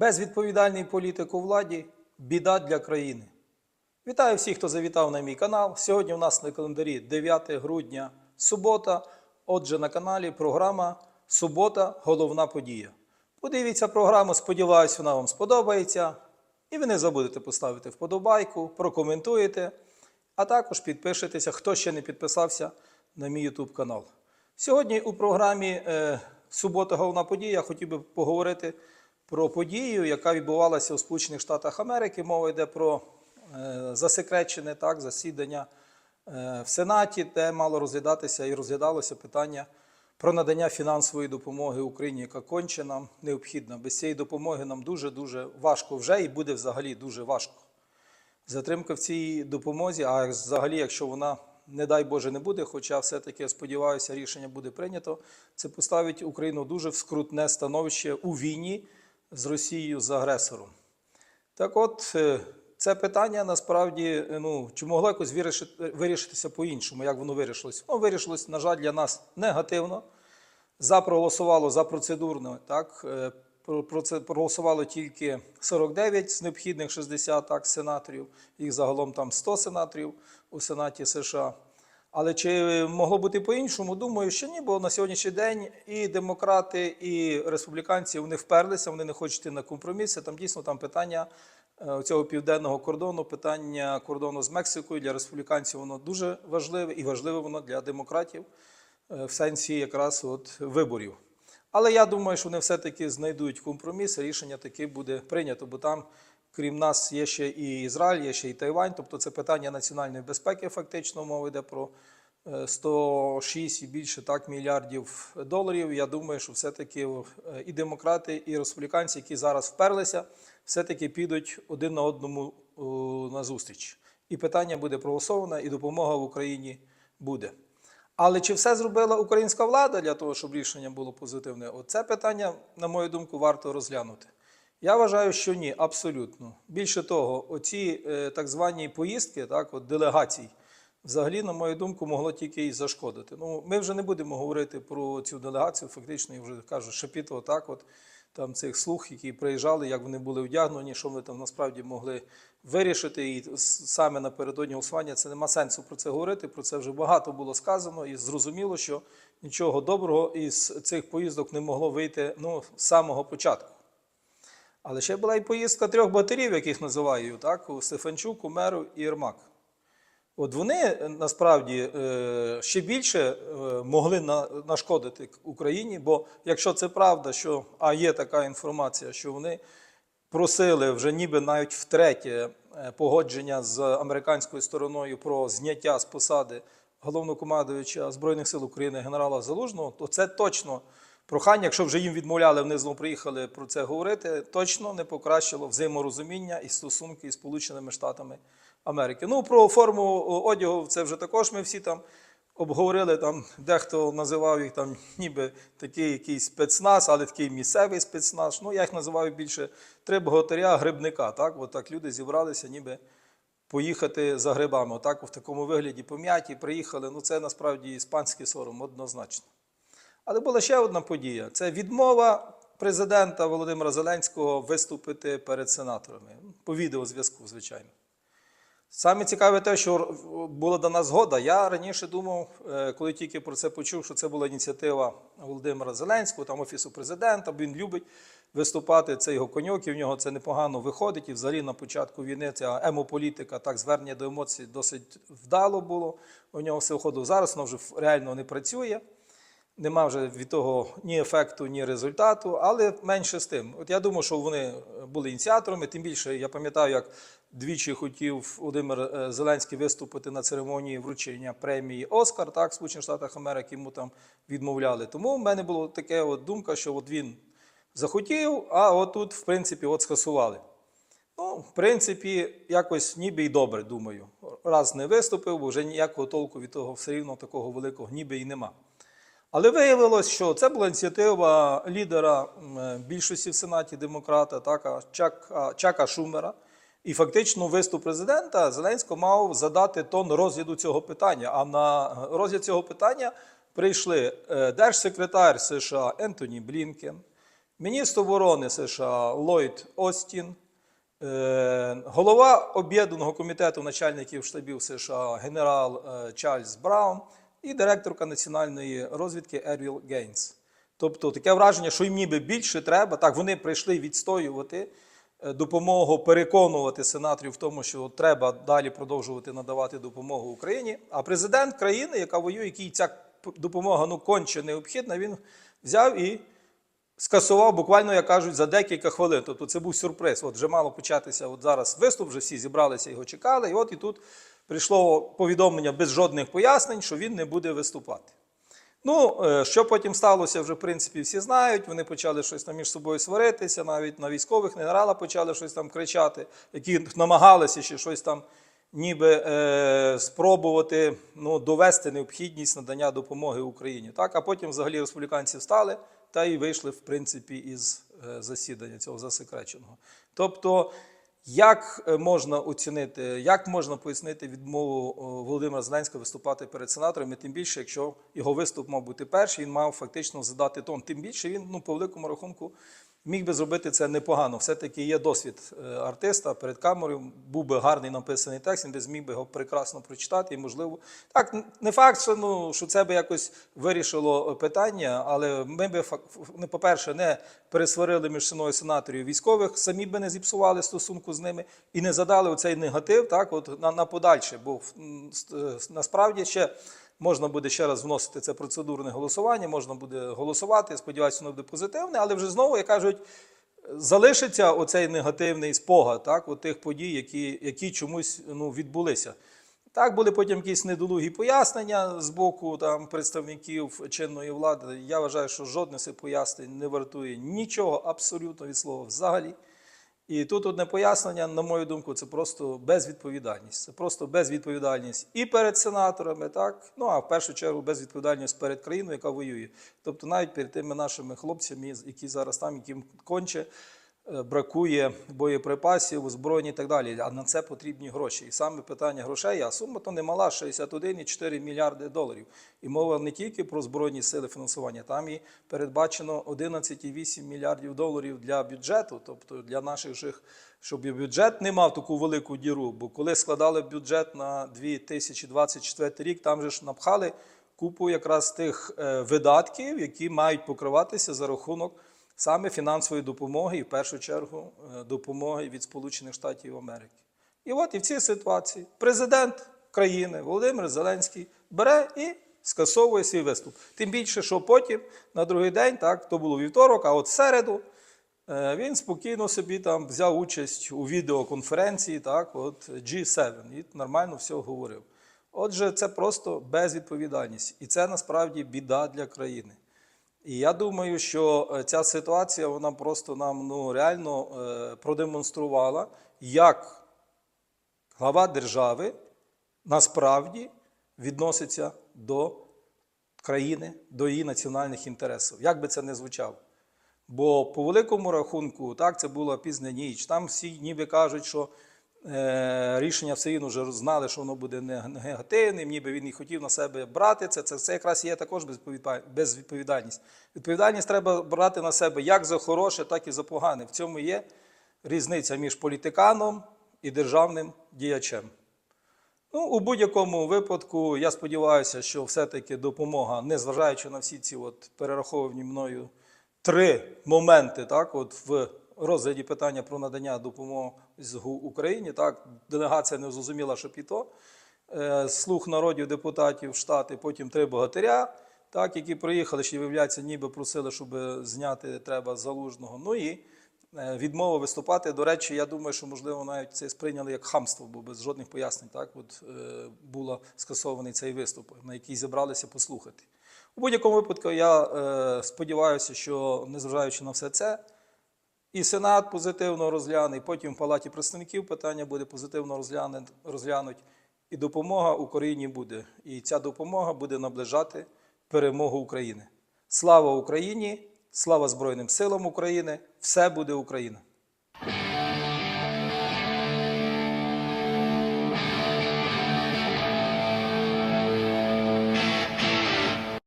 Безвідповідальний політик у владі біда для країни. Вітаю всіх, хто завітав на мій канал. Сьогодні у нас на календарі 9 грудня, субота. Отже, на каналі програма Субота. Головна подія. Подивіться програму, сподіваюся, вона вам сподобається. І ви не забудете поставити вподобайку, прокоментуєте, а також підпишитеся, хто ще не підписався на мій YouTube канал. Сьогодні у програмі е, Субота головна подія я хотів би поговорити про подію, яка відбувалася у Сполучених Штатах Америки. Мова йде про е, засекречене так, засідання е, в Сенаті, де мало розглядатися і розглядалося питання про надання фінансової допомоги Україні, яка конче нам необхідна. Без цієї допомоги нам дуже-дуже важко вже і буде взагалі дуже важко. Затримка в цій допомозі, а взагалі, якщо вона, не дай Боже, не буде, хоча все-таки, сподіваюся, рішення буде прийнято, це поставить Україну дуже в скрутне становище у війні з Росією з агресором. Так от, е, це питання насправді е, ну, чи могло якось вирішити- вирішитися по-іншому, як воно вирішилось? Воно вирішилось, на жаль, для нас негативно. За проголосувало за процедурно, так, е, проголосувало тільки 49 з необхідних 60 так, сенаторів, їх загалом там 100 сенаторів у Сенаті США. Але чи могло бути по-іншому? Думаю, що ні, бо на сьогоднішній день і демократи, і республіканці вони вперлися, вони не хочуть йти на компроміси. Там дійсно там питання е, цього південного кордону, питання кордону з Мексикою для республіканців воно дуже важливе і важливе воно для демократів е, в сенсі якраз от виборів. Але я думаю, що вони все-таки знайдуть компроміс, рішення таки буде прийнято, бо там, крім нас, є ще і Ізраїль, є ще і Тайвань. Тобто це питання національної безпеки, фактично мова йде про е, 106 і більше так мільярдів доларів. Я думаю, що все-таки е, і демократи, і республіканці, які зараз вперлися, все-таки підуть один на одному о, на зустріч. І питання буде проголосовано, і допомога в Україні буде. Але чи все зробила українська влада для того, щоб рішення було позитивне? Оце питання, на мою думку, варто розглянути. Я вважаю, що ні, абсолютно. Більше того, оці е, так звані поїздки, так, от делегацій, взагалі, на мою думку, могло тільки і зашкодити. Ну, ми вже не будемо говорити про цю делегацію, фактично, я вже кажу, шепіто, так, от там цих слуг, які приїжджали, як вони були одягнені, що вони там насправді могли вирішити. І саме напередодні голосування це нема сенсу про це говорити. Про це вже багато було сказано, і зрозуміло, що нічого доброго із цих поїздок не могло вийти ну, з самого початку. Але ще була і поїздка трьох батерів, яких називаю, так, Стефанчук, Умеру і Єрмак. От вони е, насправді е, ще більше е, могли нашкодити Україні, бо якщо це правда, що а є така інформація, що вони просили вже ніби навіть втретє погодження з американською стороною про зняття з посади головнокомандуюча Збройних сил України генерала Залужного, то це точно прохання, якщо вже їм відмовляли, вони знову приїхали про це говорити, точно не покращило взаєморозуміння і стосунки із Сполученими Штатами Америки. Ну, про форму одягу це вже також ми всі там обговорили. Там дехто називав їх там ніби такий якийсь спецназ, але такий місцевий спецназ. Ну, я їх називаю більше три богатиря грибника. Так, От люди зібралися, ніби поїхати за грибами. Отак в такому вигляді пом'яті, приїхали. Ну, це насправді іспанський сором, однозначно. Але була ще одна подія: це відмова президента Володимира Зеленського виступити перед сенаторами. По відеозв'язку, звичайно. Саме цікаве те, що була дана згода. Я раніше думав, е, коли тільки про це почув, що це була ініціатива Володимира Зеленського, там Офісу президента, бо він любить виступати, це його коньок, і в нього це непогано виходить. І взагалі на початку війни ця емополітика, так, звернення до емоцій досить вдало було. У нього все виходило. Зараз воно вже реально не працює. Нема вже від того ні ефекту, ні результату, але менше з тим. От я думаю, що вони були ініціаторами. Тим більше я пам'ятаю, як двічі хотів Володимир е, Зеленський виступити на церемонії вручення премії Оскар, так, Сполучених Штатах Америки йому там відмовляли. Тому в мене була така от думка, що от він захотів, а от тут, в принципі, от скасували. Ну, в принципі, якось ніби й добре, думаю. Раз не виступив, бо вже ніякого толку від того все рівно такого великого ніби і нема. Але виявилось, що це була ініціатива лідера е, більшості в Сенаті демократа, Чака, Чака Шумера. І фактично виступ президента Зеленського мав задати тон розгляду цього питання. А на розгляд цього питання прийшли е, держсекретар США Ентоні Блінкен, міністр оборони США Ллойд Остін, е, голова об'єднаного комітету начальників штабів США генерал Чарльз Браун і директорка національної розвідки Ервіл Гейнс. Тобто таке враження, що їм ніби більше треба. Так, вони прийшли відстоювати е, допомогу, переконувати сенаторів в тому, що треба далі продовжувати надавати допомогу Україні. А президент країни, яка воює, якій ця допомога ну конче необхідна, він взяв і скасував буквально, як кажуть, за декілька хвилин. Тобто це був сюрприз. От вже мало початися от зараз виступ, вже всі зібралися, його чекали. І от і тут прийшло повідомлення без жодних пояснень, що він не буде виступати. Ну, е, що потім сталося, вже в принципі всі знають. Вони почали щось там між собою сваритися, навіть на військових генерала почали щось там кричати, які намагалися ще щось там ніби е, спробувати ну, довести необхідність надання допомоги Україні. Так, а потім взагалі республіканці встали та й вийшли, в принципі, із е, засідання цього засекреченого. Тобто, як е, можна оцінити, як можна пояснити відмову Володимира Зеленського виступати перед сенаторами, тим більше, якщо його виступ мав бути перший, він мав фактично задати тон. Тим більше він, ну, по великому рахунку, міг би зробити це непогано. Все-таки є досвід е, артиста перед камерою, був би гарний написаний текст, він би зміг би його прекрасно прочитати. І, можливо, так, не факт, що, ну, що це би якось вирішило питання, але ми би, фак- по-перше, не пересварили між собою сенаторів військових, самі би не зіпсували стосунку з ними і не задали оцей негатив так, от, на, на подальше. Бо е, насправді ще. Можна буде ще раз вносити це процедурне голосування, можна буде голосувати. Сподіваюся, воно буде позитивне, але вже знову, як кажуть, залишиться оцей негативний спогад так, от тих подій, які, які чомусь ну, відбулися. Так, були потім якісь недолугі пояснення з боку там, представників чинної влади. Я вважаю, що жодне з пояснень не вартує нічого абсолютно від слова взагалі. І тут одне пояснення, на мою думку, це просто безвідповідальність. Це просто безвідповідальність і перед сенаторами, так ну а в першу чергу безвідповідальність перед країною, яка воює. Тобто навіть перед тими нашими хлопцями, які зараз там, яким конче бракує боєприпасів, озброєнь і так далі. А на це потрібні гроші. І саме питання грошей, а сума то немала 61,4 мільярди доларів. І мова не тільки про збройні сили фінансування, там і передбачено 11,8 мільярдів доларів для бюджету, тобто для наших жих, щоб і бюджет не мав таку велику діру. Бо коли складали бюджет на 2024 рік, там же ж напхали купу якраз тих е, видатків, які мають покриватися за рахунок саме фінансової допомоги, і в першу чергу е, допомоги від Сполучених Штатів Америки. І от і в цій ситуації президент країни Володимир Зеленський бере і скасовує свій виступ. Тим більше, що потім на другий день, так, то було вівторок, а от середу. е, Він спокійно собі там взяв участь у відеоконференції, так, от G7, і нормально все говорив. Отже, це просто безвідповідальність. І це насправді біда для країни. І я думаю, що е, ця ситуація вона просто нам ну, реально е, продемонструвала, як глава держави насправді відноситься до країни, до її національних інтересів. Як би це не звучало. Бо по великому рахунку, так, це була пізня ніч. Там всі ніби кажуть, що рішення все вже знали, що воно буде негативним, ніби він і хотів на себе брати це. Це, це якраз є також безвідповідальність. Відповідальність треба брати на себе як за хороше, так і за погане. В цьому є різниця між політиканом і державним діячем. Ну, у будь-якому випадку, я сподіваюся, що все-таки допомога, незважаючи на всі ці от перераховані мною три моменти, так, от в розгляді питання про надання допомоги з ГУ Україні, так, делегація не зрозуміла, що і то. Е, Слух народів депутатів штати, потім три богатиря, так, які приїхали, ще виявляється, ніби просили, щоб зняти треба залужного. Ну і е, відмова виступати. До речі, я думаю, що можливо навіть це сприйняли як хамство, бо без жодних пояснень так от е, було скасований цей виступ, на який зібралися послухати. У будь-якому випадку я сподіваюся, що незважаючи на все це, і Сенат позитивно розгляне, і потім в Палаті представників питання буде позитивно розгляне- розглянуть, і допомога Україні буде. І ця допомога буде наближати перемогу України. Слава Україні! Слава Збройним силам України! Все буде Україна!